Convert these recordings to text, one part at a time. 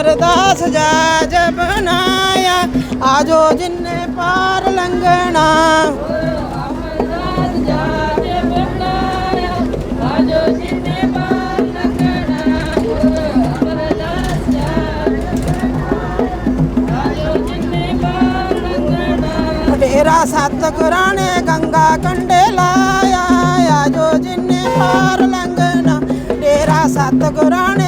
ਅਰਦਾਸ ਜਾਜ ਬਨਾਇਆ। ਆਜੋ ਜਿੰਨੇ ਪਾਰ ਲੰਘਣਾ। ਡੇਰਾ ਸਤ ਗੁਰਾਣੇ ਗੰਗਾ ਕੰਡੇ ਲਾਇਆ। ਆਜੋ ਜਿੰਨੇ ਪਾਰ ਲੰਘਣਾ। ਡੇਰਾ ਸਤ ਗੁਰਾਣੇ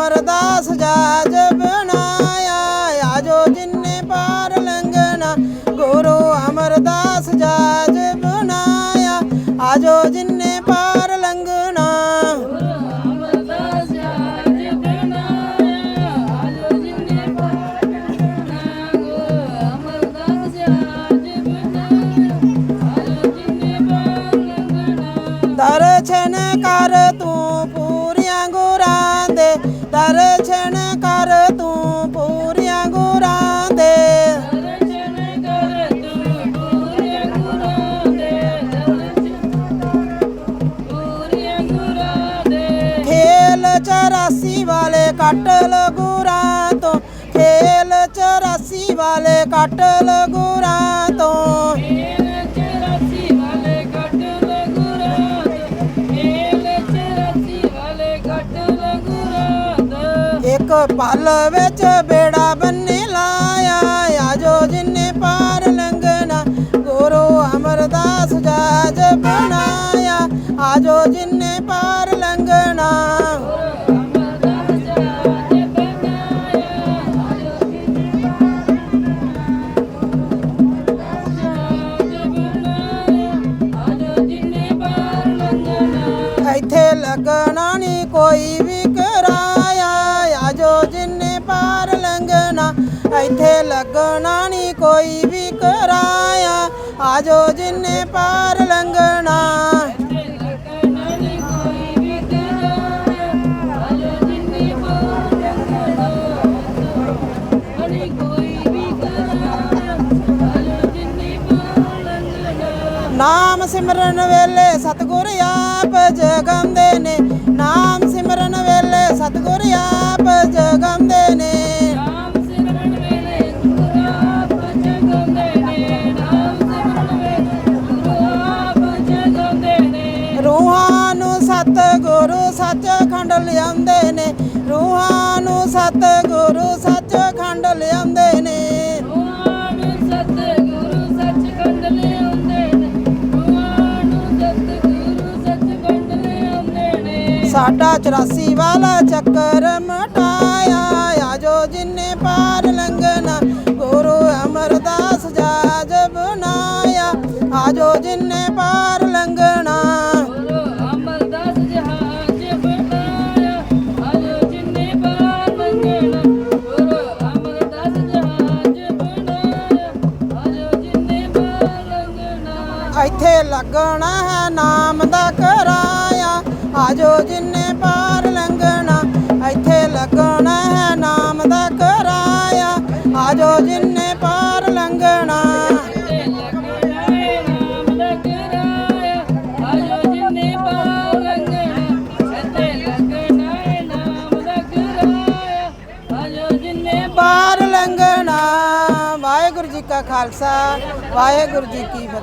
ਅਮਰਦਾਸ ਜਾਜ ਕਟਲ ਗੁਰਾਂ ਤੋਂ ਖੇਲ 84 ਵਾਲੇ ਕਟਲ ਗੁਰਾਂ ਤੋਂ। ਇੱਕ ਪਲ ਵਿੱਚ ਬੇੜਾ ਬੰਨੇ ਲਾਇਆ ਆਜੋ ਜਿੰਨੇ ਪਾਰ ਲੰਘਣਾ ਗੁਰੂ ਅਮਰਦਾਸ ਜਾਜ ਬਣਾਇਆ। ਆਜੋ ਜਿੰਨੇ ਪਾਰ ਲੰਘਣਾ ਲੱਗਣਾ ਨਹੀਂ ਕੋਈ ਵੀ ਕਰਾਇਆ। ਆਜੋ ਜਿੰਨੇ ਪਾਰ ਲੰਗਣਾ ਨਾਮ ਸਿਮਰਨ ਵੇਲੇ ਸਤਗੁਰ ਆਪ ਜਗੰਦੇ ਨੇ। ਨਾਮ ਸਿਮਰਨ ਵੇਲੇ ਸਤਗੁਰ ਆਪ ਰੂਹਾਂ ਨੂੰ ਸਤ ਗੁਰੂ ਸੱਚਖੰਡ ਲਿਆਉਂਦੇ ਨੇ। ਰੂਹਾਂ ਨੂੰ ਸਤ ਗੁਰੂ ਸੱਚਖੰਡ ਲਿਆਉਂਦੇ ਨੇ। ਸਾਡਾ 84 ਵਾਲਾ ਚੱਕਰ ਮਟਾਇਆ। ਇੱਥੇ ਲੱਗਣਾ ਹੈ ਨਾਮ ਦਾ ਕਰਾਇਆ ਆਜੋ ਜਿੰਨੇ ਪਾਰ ਲੰਘਣਾ, ਇੱਥੇ ਲੱਗਣਾ ਹੈ ਨਾਮ ਦਾ ਕਰਾਇਆ ਆਜੋ ਜਿੰਨੇ ਪਾਰ ਲੰਘਣਾ ਜਿੰਨੇ ਪਾਰ ਲੰਘਣਾ। ਪਾਰ ਲੰਘਣਾ। ਵਾਹਿਗੁਰੂ ਜੀ ਕਾ ਖਾਲਸਾ, ਵਾਹਿਗੁਰੂ ਜੀ ਕੀ ਫਤਿਹ।